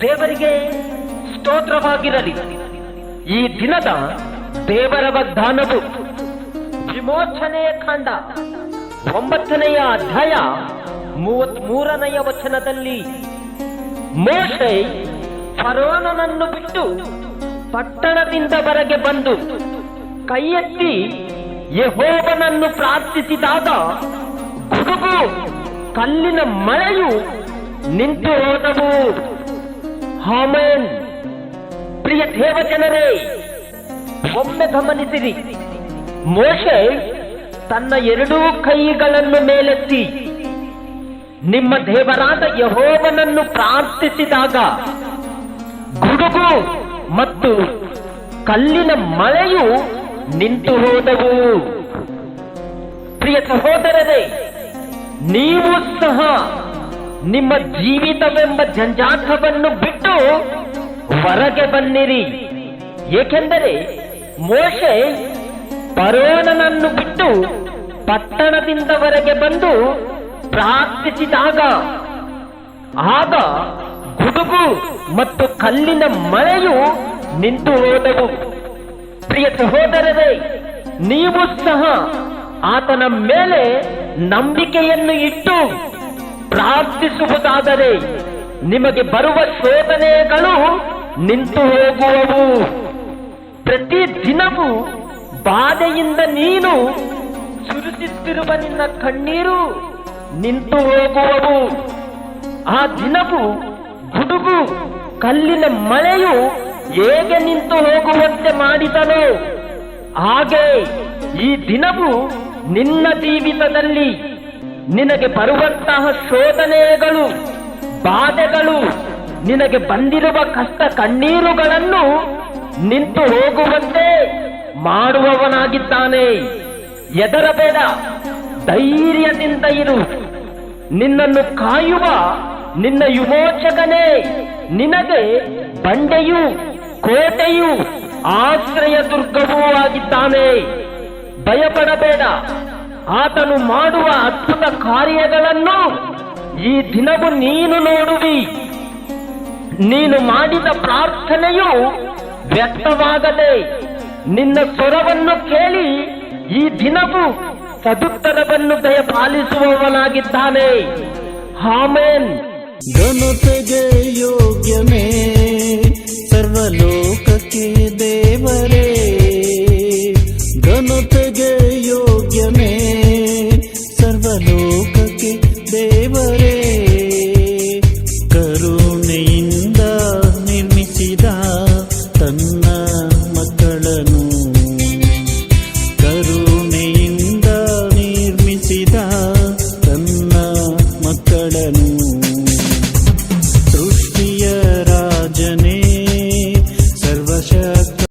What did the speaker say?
ದೇವರಿಗೆ ಸ್ತೋತ್ರವಾಗಿರಲಿ. ಈ ದಿನದ ದೇವರ ವಾಗ್ದಾನವು ವಿಮೋಚನೆಯ ಖಂಡ ಒಂಬತ್ತನೆಯ ಅಧ್ಯಾಯ ಮೂವತ್ ಮೂರನೆಯ ವಚನದಲ್ಲಿ ಮೋಶೆ ಫರೋನನನ್ನು ಬಿಟ್ಟು ಪಟ್ಟಣದಿಂದ ಹೊರಗೆ ಬಂದು ಕೈ ಎತ್ತಿ ಯೆಹೋವನನ್ನು ಪ್ರಾರ್ಥಿಸಿದಾಗ ಗುಡುಗು ಕಲ್ಲಿನ ಮಳೆಯು ನಿಂತು ಹೋದವು. ಹಾಮೇನ್ ಪ್ರಿಯ ದೇವಜನರೇ, ಒಮ್ಮೆ ಗಮನಿಸಿರಿ. ಮೋಶೆ ತನ್ನ ಎರಡೂ ಕೈಗಳನ್ನು ಮೇಲೆತ್ತಿ, ನಿಮ್ಮ ದೇವರಾದ ಯಹೋವನನ್ನು ಪ್ರಾರ್ಥಿಸಿದಾಗ ಗುಡುಗು ಮತ್ತು ಕಲ್ಲಿನ ಮಳೆಯು ನಿಂತು ಹೋದವು. ಪ್ರಿಯ ಸಹೋದರರೇ ನೀವು ಸಹ ನಿಮ್ಮ ಜೀವಿತವೆಂಬ ಜಂಜಾಟವನ್ನು ಬಿಟ್ಟು ಹೊರಗೆ ಬನ್ನಿರಿ. ಏಕೆಂದರೆ ಮೋಶೆ ಪರೋನನನ್ನು ಬಿಟ್ಟು ಪಟ್ಟಣದಿಂದ ಹೊರಗೆ ಬಂದು ಪ್ರಾರ್ಥಿಸಿದಾಗ, ಆಗ ಗುಡುಗು ಮತ್ತು ಕಲ್ಲಿನ ಮಳೆಯು ನಿಂತು ಹೋದವು. ಪ್ರಿಯ ಸಹೋದರರೇ ನೀವು ಸಹ ಆತನ ಮೇಲೆ ನಂಬಿಕೆಯನ್ನು ಇಟ್ಟು ಪ್ರಾರ್ಥಿಸುವುದಾದರೆ ನಿಮಗೆ ಬರುವ ಶೋಧನೆಗಳು ನಿಂತು ಹೋಗುವವು. ಪ್ರತಿ ದಿನವೂ ಬಾಧೆಯಿಂದ ನೀನು ಸುರಿಸುತ್ತಿರುವ ನಿನ್ನ ಕಣ್ಣೀರು ನಿಂತು ಹೋಗುವವು. ಆ ದಿನವು ಗುಡುಗು, ಕಲ್ಲಿನ ಮಳೆಯು ಹೇಗೆ ನಿಂತು ಹೋಗುವಂತೆ ಮಾಡಿದನೋ ಹಾಗೆ ಈ ದಿನವು ನಿನ್ನ ಜೀವಿತದಲ್ಲಿ ನಿನಗೆ ಬರುವಂತಹ ಶೋಧನೆಗಳು, ಬಾಧೆಗಳು, ನಿನಗೆ ಬಂದಿರುವ ಕಷ್ಟ ಕಣ್ಣೀರುಗಳನ್ನು ನಿಂತು ಹೋಗುವಂತೆ ಮಾಡುವವನಾಗಿದ್ದಾನೆ. ಎದರಬೇಡ ಧೈರ್ಯದಿಂದ ಇರು. ನಿನ್ನನ್ನು ಕಾಯುವ ನಿನ್ನ ವಿಮೋಚಕನೇ ನಿನಗೆ ಬಂಡೆಯು. ಕೋಟೆಯು ಆಶ್ರಯ ದುರ್ಗವೂ ಆಗಿದ್ದಾನೆ. ಭಯಪಡಬೇಡ. ಆತನು ಮಾಡುವ ಅದ್ಭುತ ಕಾರ್ಯಗಳನ್ನು ಈ ದಿನವೂ ನೀನು ನೋಡುವಿ. ನೀನು ಮಾಡಿದ ಪ್ರಾರ್ಥನೆಯು ವ್ಯಕ್ತವಾಗದೆ ನಿನ್ನ ಸ್ವರವನ್ನು ಕೇಳಿ ಈ ದಿನವು ಸದುತ್ತರವನ್ನು ದಯಪಾಲಿಸುವವನಾಗಿದ್ದಾನೆ. ಹಾಮೇನ್ ಘನತೆಗೆ ಯೋಗ್ಯನೇ.